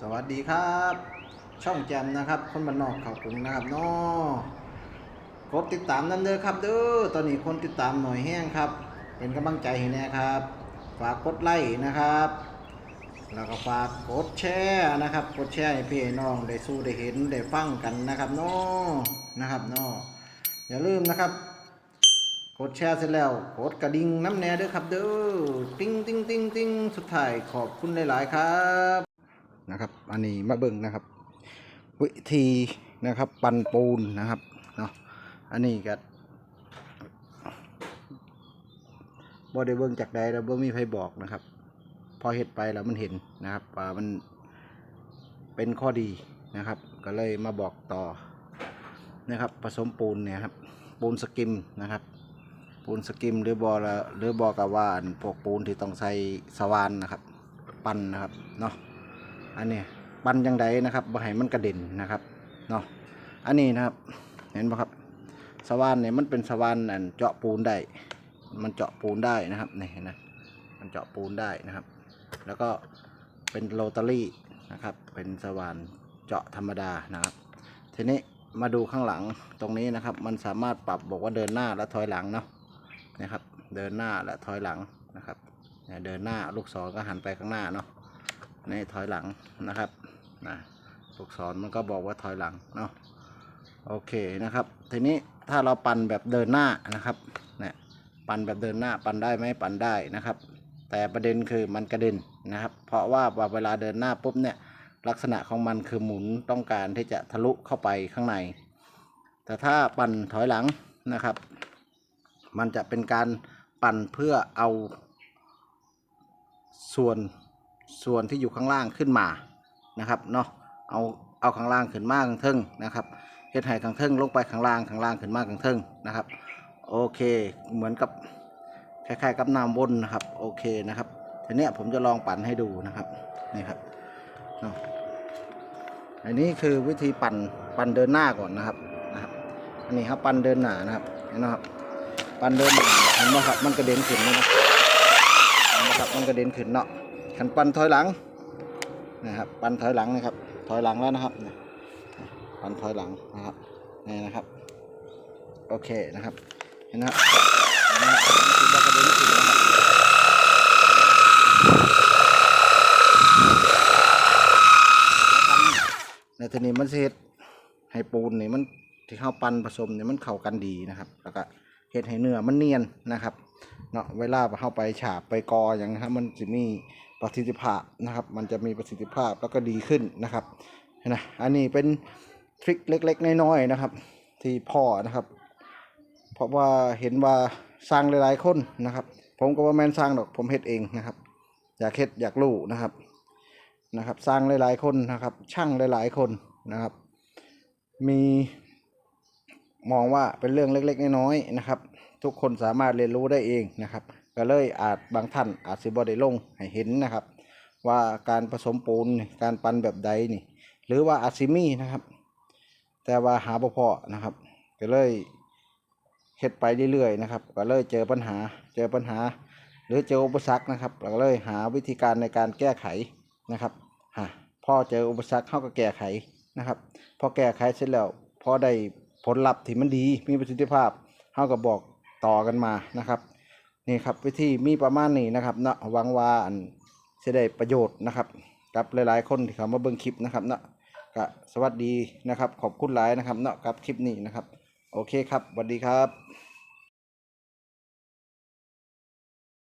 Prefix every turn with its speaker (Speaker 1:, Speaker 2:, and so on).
Speaker 1: สวัสดีครับ ช่องแจมนะครับ คนบ้านนอกเขากรุงนะครับเนาะกดติดตามนั่นเด้อครับเด้อตอนนี้คนติดตามหน่อยแห้งครับ เป็นกำลังใจให้แน่ครับ ฝากกดไลค์นะครับ แล้วก็ฝากกดแชร์นะครับ กดแชร์ให้พี่น้องได้สู้ได้เห็นได้ฟังกันนะครับเนาะนะครับเนาะอย่าลืมนะครับกดแชร์เสร็จแล้วกดกระดิ่งน้ำแน่ด้วยครับเด้อติ้งติ้งติ้งติ้งสุดท้ายขอบคุณหลาย ๆ ครับ นะครับ อันนี้มาเบิ่งนะครับ วิธีนะครับ ปันปูนนะครับเนาะอันนี้ก็บ่ได้เบิ่งจากใดแล้วบ่มีใครบอกนะครับ พอเห็ดไปแล้วมันเห็นนะครับว่ามันเป็นข้อดีนะครับ ก็เลยมาบอกต่อนะครับ ผสมปูนเนี่ยครับ ปูนสกิมนะครับ ปูนสกิมหรือบอหรือบอกกับว่านพวกปูนที่ต้องใส่สว่านนะครับ ปั้นนะครับเนาะ อันนี้ปั้นยังไงนะครับบ่ให้มันกระเด็นนะครับเนาะอันนี้นะครับเห็นไหมครับสว่านเนี่ยมันเป็นสว่านอันเจาะปูนได้มันเจาะปูนได้นะครับนี่เห็นไหมมันเจาะปูนได้นะครับ แล้วก็เป็นโรตารี่นะครับ เป็นสว่านเจาะธรรมดานะครับ ทีนี้มาดูข้างหลังตรงนี้นะครับ มันสามารถปรับบอกว่าเดินหน้าและถอยหลังเนาะนะครับ เดินหน้าและถอยหลังนะครับเดินหน้าลูกศรก็หันไปข้างหน้าเนาะ นี่ถอยหลังนะครับนะลูกศรมันก็บอกว่าถอยหลังเนาะโอเคนะครับ ทีนี้ถ้าเราปั่นแบบเดินหน้านะครับเนี่ยปั่นแบบเดินหน้าปั่นได้ไหมปั่นได้นะครับ แต่ประเด็นคือมันกระเด็นนะครับ เพราะว่าเวลาเดินหน้าปุ๊บเนี่ยลักษณะของมันคือหมุนต้องการที่จะทะลุเข้าไปข้างใน แต่ถ้าปั่นถอยหลังนะครับ มันจะเป็นการปั่นเพื่อเอาส่วน ส่วนที่อยู่ข้างล่างขึ้นมานะครับเนาะเอาเอาข้างล่างขึ้นมาข้างเทิงนะครับเฮ็ดให้ข้างเทิงลงไปข้างล่างข้างล่างขึ้นมาข้างเทิงนะครับโอเคเหมือนกับคล้ายๆกับน้ำวนนะครับโอเคนะครับทีนี้ผมจะลองปั่นให้ดูนะครับนี่ครับเนาะอันนี้คือวิธีปั่นปั่นเดินหน้าก่อนนะครับนะครับอันนี้ครับปั่นเดินหน้านะครับเห็นไหมครับปั่นเดินหน้าเห็นไหมครับมันกระเด็นขึ้นเลยนะเห็นไหมครับมันกระเด็นขึ้นเนาะ ขันปั่นถอยหลังนะครับปั่นถอยหลังนะครับ ถอยหลังแล้วนะครับปั่นถอยหลังนะครับนี่นะครับ โอเคนะครับเห็นไหมครับเห็นไหมครับมันกระเด็นขึ้นะครับในทีนี้มันสิเฮ็ดให้ปูนนี่มันที่เข้าปั้นผสมเนี่ยมันเข้ากันดีนะครับ แล้วก็เฮ็ดให้เนื้อมันเนียนนะครับเนาะเวลาเข้าไปฉาบไปกออย่างนะครับมันจะมี ประสิทธิภาพนะครับ มันจะมีประสิทธิภาพแล้วก็ดีขึ้นนะครับนะอันนี้เป็นทริคเล็กๆน้อยๆนะครับ ที่พ่อนะครับ เพราะว่าเห็นว่าสร้างหลายๆคนนะครับ ผมก็ว่าแมนสร้างดอกผมเฮ็ดเองนะครับ อยากเฮ็ดอยากรู้นะครับนะครับ สร้างหลายๆคนนะครับ ช่างหลายๆคนนะครับ มีมองว่าเป็นเรื่องเล็ก ๆ น้อยๆนะครับ ทุกคนสามารถเรียนรู้ได้เองนะครับ ก็เลยอาจบางท่านอาจสิบ่ได้ลงให้เห็นนะครับ ว่าการผสมปูนการปั้นแบบใดนี่ หรือว่าอาซิมีนะครับ แต่ว่าหาบ่พอนะครับ ก็เลยเฮ็ดไปเรื่อยๆนะครับ ก็เลยเจอปัญหาเจอปัญหา หรือเจออุปสรรคนะครับเราก็เลยหาวิธีการในการแก้ไขนะครับฮะพอเจออุปสรรคเข้าก็แก้ไขนะครับพอแก้ไขเสร็จแล้วพอได้ผลลัพธ์ที่มันดีมีประสิทธิภาพเข้าก็บอกต่อกันมานะครับ นี่ครับวิธีมีประมาณนี้นะครับเนาะหวังว่าอันจะได้ประโยชน์นะครับ กับหลายๆ คนที่เขามาเบิ่งคลิปนะครับเนาะก็สวัสดีนะครับ ขอบคุณหลายนะครับเนาะกับคลิปนี้นะครับ โอเคครับสวัสดีครับ